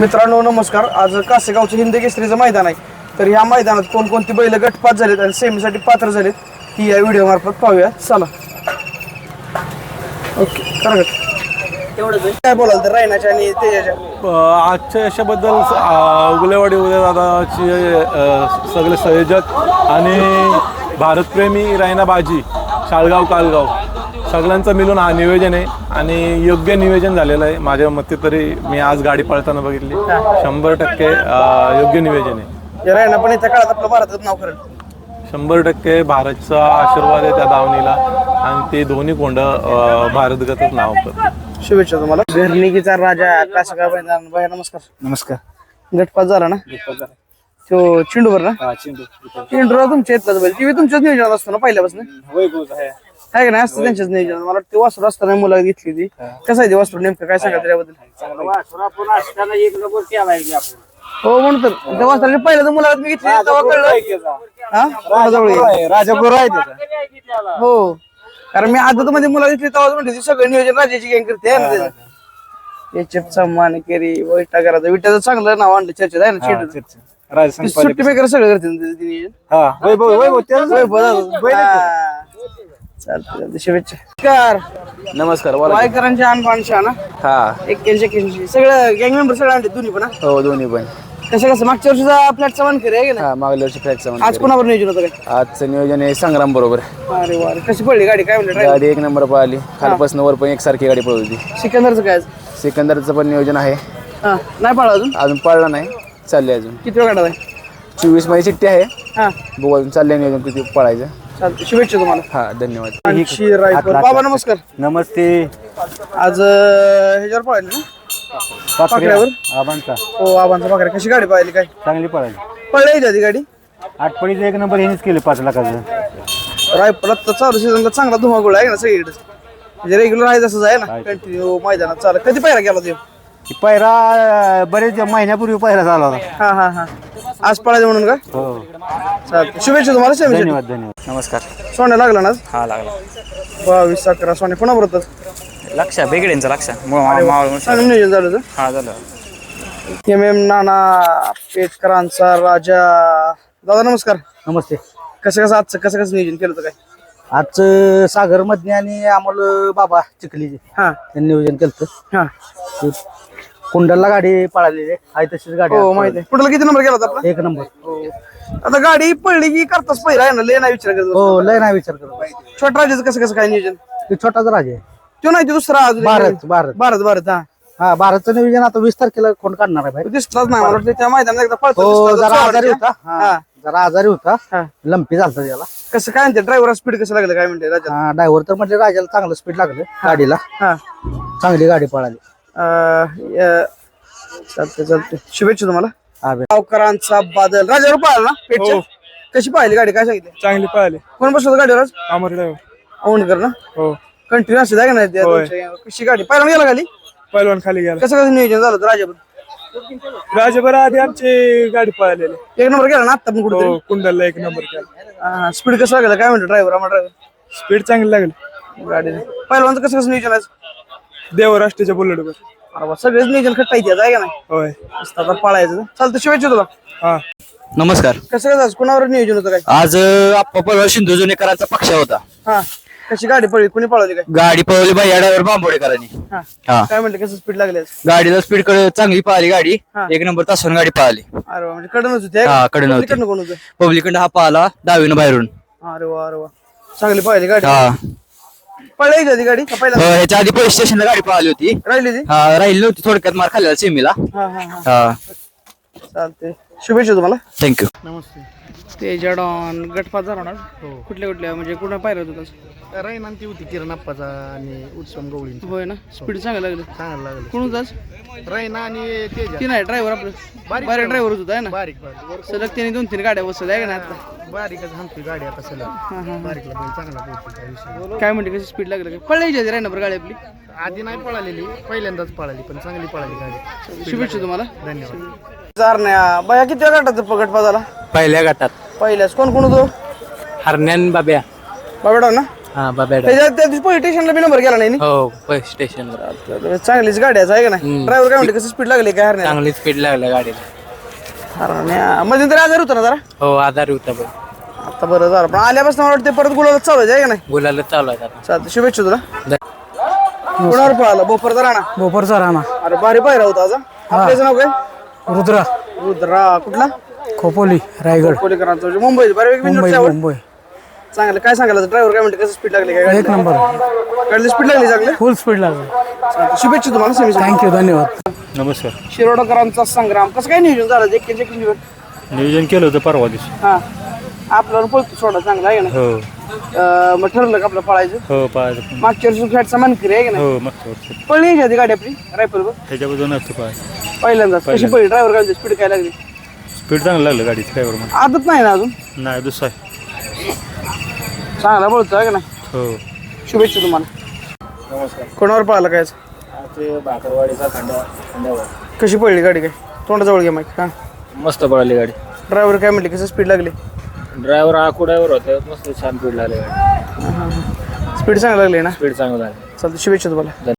मित्रांनो नमस्कार. आज कासेगावचं हिंद केसरीचं मैदान आहे. तर या मैदानात कोणकोणती बैल गटपात झालेत आणि सेमीसाठी पात्र झालेत ही या व्हिडिओ मार्फत पाहूया चला. ओके करा काय बोलाल तर रायनाच्या आणि तेजाच्या अ, आजच्या यशाबद्दल अ, उगलेवाडी उद्या दादाची अ, सगळे संयोजक आणि भारतप्रेमी रायना बाजी शाळगाव कालगाव. सगळ्यांचं मिळून हा नियोजन आहे आणि योग्य नियोजन झालेलं आहे. माझ्या मते तरी मी आज गाडी पळताना बघितली. शंभर टक्के योग्य नियोजन आहे. पण येत्या काळात आपलं भारतात नाव करेल शंभर टक्के भारतचा आशीर्वाद आहे त्या दावणीला आणि ते दोन्ही कोंड भारतगतच नाव करतात शुभेच्छा तुम्हाला. घरणिकीचा राजा कासेगाव नमस्कार. नमस्कार. गटपात झाला ना? तो चिंडूवर ना? चिंडूला तुमच्या येतलाच तुमच्याच नियोजनात असतो ना पहिल्यापासून? आहे का नाही? असतं त्यांच्याच नियोजन. मला वाटतं ते वासरू असताना मुलं घेतली ती. कसं आहे ते वासरू? नेमकं काय सांगा त्याबद्दल हो म्हणून तर. त्या वासराची पहिल्या तर मुलाखत मी घेतली तेव्हा कळलं. हा? राजापूर आहे. त्याचा हो. कारण मी आदत मध्ये मुलाखत घेतली तेव्हा म्हणते ती सगळं नियोजन राजाची गँग करते आहे ना त्याचं? याच्यात सन्मान केरी वैटा करायचं विट्याचं चांगलं नाव आणलं चर्चेत आहे ना राजस्थान सुट्टी मेकर सगळं करते ना त्याचं नियोजन? हा वैभव वैभव त्याचं. हा. चालतंय. शुभेच्छा. नमस्कार. नमस्कार वायकरांच्या अनपान ना? हा. एक्क्याऐंशी एक्क्याऐंशी सगळं गँग मेंबर सगळं दोन्ही पण हा? हो दोन्ही पण. कसं कसं? मागच्या वर्षीचा फ्लॅटचा वन करे आहे का हा मागल्या वर्षी फ्लॅटचा ना आज कोणावर नियोजन होतं काय? आजचं नियोजन आहे संग्राम बरोबर. अरे वा रे. कशी पडली गाडी? काय म्हणलं driver? गाडी एक नंबर पळाली. खालपासून वर पण एकसारखी गाडी पळवली सिकंदरचं काय आज? सिकंदरचं पण नियोजन आहे. हा. नाही पाळला अजून? अजून पळला नाही. चालले अजून. किती वेळ आहे? चोवीसमध्ये चिठ्ठी आहे. हा. बघू अजून चाललंय नियोजन किती पळायचं. चालतं शुभेच्छा तुम्हाला. हा धन्यवाद. आणखी रायपूर बाबा नमस्कार. नमस्ते. आज अं, ह्याच्यावर पाहिलं ना? आबांचा. हो आबांचा पाकड्या कशी गाडी पाहिली काय? चांगली पळाली. पळली आधी गाडी? आठपडीचं एक नंबर हेच केले पाच लाखाचं. रायपूर आता चालू सीझनला चांगला धुमागुळ आहे ना सगळीकडे. म्हणजे रेग्युलर आहे तसंच आहे ना. कंटिन्यू मैदानात चालू. कधी पाहिला गेला तो? पहिला बरेच महिन्यापूर्वी पहिला झाला होता. हा हा हा. आज पळायचं म्हणून का? हो. चालतं शुभेच्छा तुम्हाला सेमी धन्यवाद धन्यवाद. नमस्कार. सोन्या लागला ना आज? हा लागला. बावीस अकरा सोन्या पुन्हा बरोबर लक्ष बेगड्यांचं लक्ष. चांगलं नियोजन झालं होतं. हा झालं. एम एम नाना पेटकरांचा राजा. दादा नमस्कार. नमस्ते. कसं कसं आजचं कसं कसं नियोजन केलं होतं काय? आजचं सागर मधने आणि अमोल बाबा चिखलीचे हा. त्यांनी नियोजन केलं हा. कुंडलला गाडी पळालेली आहे. तशीच गाडी हो माहिती आहे. कुठला किती नंबर गेला होता आपला? एक नंबर. आता गाडी पडली की करताच पहिला आहे ना? लय नाही विचार करत हो लय नाही विचार करत छोटा राजाचं कसं कसं काय नियोजन? ते छोटाच राजा आहे. तो नाही तो दुसरा अजून भारत. भारत. भारत भारत हा. हा भारतचं नियोजन आता वीस तारखेला कोण काढणार आहे भाई तो दिसलाच नाही मला वाटतं त्या मैदानात एकदा पळतो हो दिसला जरा आजारी. होता. हा. हा, जरा आजारी होता. हा. लंपी झालता त्याला. कसं काय म्हणते ड्रायव्हर स्पीड कसं लागलं काय म्हणते राजा ड्रायव्हर तर म्हणजे राजाला चांगलं स्पीड लागलं गाडीला. हा. चांगली गाडी पळाली. शुभेच्छा तुम्हाला. हा. गावकरांचा बादल. राजावर पाहिला ना पेटच्या? कशी पाहिली गाडी? काय सांगितलं? चांगली पळाली कोण बसलं होतं गाडीवर आज? अमर ड्रायव्हर. औंढकर ना? हो. कंटिन्यू असते का नाही त्या दोनशे. कशी गाडी? पहिला गेला खाली? पैलवान खाली गेला. कसं कसं नियोजन झालं राजावर? राजभर आधी आमची गाडी पळालेली. एक नंबर गेला ना आता पण कुठे हो कुंडलला एक नंबर केला. स्पीड कसं लागलं काय म्हणतो ड्रायव्हर आम्हाला ड्रायव्हर? स्पीड चांगली लागली. गाडी पहिलवानचं कसं कसं नियोजन आहे देवराष्ट्राच्या बुलेटवर अरे वा, सगळेच नियोजन खट्टायचे आहे का नाही? होय. नुसतं आता पळायचं. चालतं शुभेच्छा तुला. हा. नमस्कार. कसं कसं आज कुणावर नियोजन होतं काय? आज अ, आप्पा पळवा सिंधू जुनेकरांचा पक्ष होता. हा. कशी गाडी पळली कुणी पळवली काय? गाडी पळवली बाई ड्रायव्हर बांबोडेकरांनी. हा. हा. काय म्हणते कसं स्पीड लागली आज? गाडीला स्पीडकडे चांगली पळाली गाडी. हा. एक नंबर तासून गाडी पळाली. अरे वा, म्हणजे कडनच होते हा, कडनं होती. कडनं कोण होतं? पब्लिकडे हा पळाला डावीनं बाहेरून. अरे वा अरे वा. चांगली पाहिली गाडी. हा. पळायची होती गाडी का अ, पहिला ह्याच्या आधी पोलीस स्टेशनला गाडी पळाली होती. राहिली ती हा राहिली नव्हती थोडक्यात मार खाल्लेला सेमीला हा हा हा. हा. चालते शुभेच्छा तुम्हाला. थँक्यू ते जडॉन गटपात झाला ना? कुठल्या कुठल्या म्हणजे कुठं पाहिलं होतं तसं? राईन ती होती किरण अप्पाचा आणि उत्सव गवळी होय ना? स्पीड चांगलं लागलं. चांगलं लागलं. कोण होतं आज? राईन आणि ती नाही ड्रायव्हर आपलं. बारीक ड्रायव्हर होता आहे ना? बारीक बारीक. सलग त्याने दोन तीन गाड्या बसवल्या आहे का नाही आता? बारीकच हाणतोय गाडी आता सलग. हा, हा. बारीकला बैल चांगला पोहोचतो काय विषय काय म्हणते कशी स्पीड लागलं? काय पळायची राहिना बरं गाडी आपली? आधी नाही पळालेली पहिल्यांदाच पळाली पण चांगली पळाली गाडी. शुभेच्छा तुम्हाला. धन्यवाद. चारण्या. बाया किती गटात गटपा झाला पहिल्या गटात. पहिल्याच. कोण कोण होतो? हरण्यान बाब्या. बाबेडा ना? हा बाबा त्याच्यात त्या दिवशी पोलीस स्टेशनला बी नंबर गेला नाही नी? हो पैसे स्टेशनवर तर चांगलीच गाडी आहे का नाही? ड्रायव्हर काय म्हणते कसं स्पीड लागली काय हरण्या चांगली स्पीड लागल्या गाडीला. हरण्या मध्ये तर आजार होता ना जरा? हो आधार होता पण आता बरं झालं. पण आल्यापासून मला वाटतं परत गुलाला चालू आहे का नाही? बोलायला चालू आहे आता. चालतं शुभेच्छा तुला. कोणावर पळाला. बोपरचा राणा. बोपरचा राणा. अरे भारी पाहिला होता आज हा. आपल्याचं नाव काय? रुद्रा. रुद्रा. कुठला? खोपोली रायगड. कोलीकरांचा म्हणजे मुंबई बऱ्यापैकी मुंबई मिनिट मुंबई. चांगलं. काय सांगायला? ड्रायव्हर काय म्हणते? कसं स्पीड लागली काय? एक नंबर गाडीला स्पीड लागली चांगलं? फुल स्पीड लागली. चालतं. शुभेच्छा तुम्हाला सेमी थँक्यू धन्यवाद. नमस्कार. शिरोडकरांचा संग्राम. कसं काय नियोजन झालं? एक एक नियोजन नियोजन केलं होतं परवा दिवशी. हा. आपल्यावर पळतो सोडा. चांगला आहे नाही हो. अं, मग ठरलं का आपलं पळायचं. हो पाहायचं मागच्या वर्षी फ्लॅटचा मानकरी आहे का नाही? हो पळली आधी गाडी आपली रायफलवर ह्याच्याबद्दल नसतं पाहाय पहिल्यांदाच कशी पळली? ड्रायव्हर काय स्पीड काय लागली? स्पीड चांगलं लागलं गाडीचं ड्रायव्हर म्हणून. आदत नाही ना अजून? नाही दुसरा आहे. चांगला बोलतो आहे का नाही? हो. शुभेच्छा तुम्हाला. कोणावर पळाला काय कशी पडली गाडी काय? तोंडाजवळ घ्या माहिती हा मस्त पळाली गाडी. ड्रायव्हर काय म्हटले? कसं स्पीड लागली? ड्रायव्हर आखू ड्रायव्हर होते मस्त छान स्पीड लागली स्पीड चांगली लागली ना? स्पीड चांगलं झालं चालतं शुभेच्छा तुम्हाला.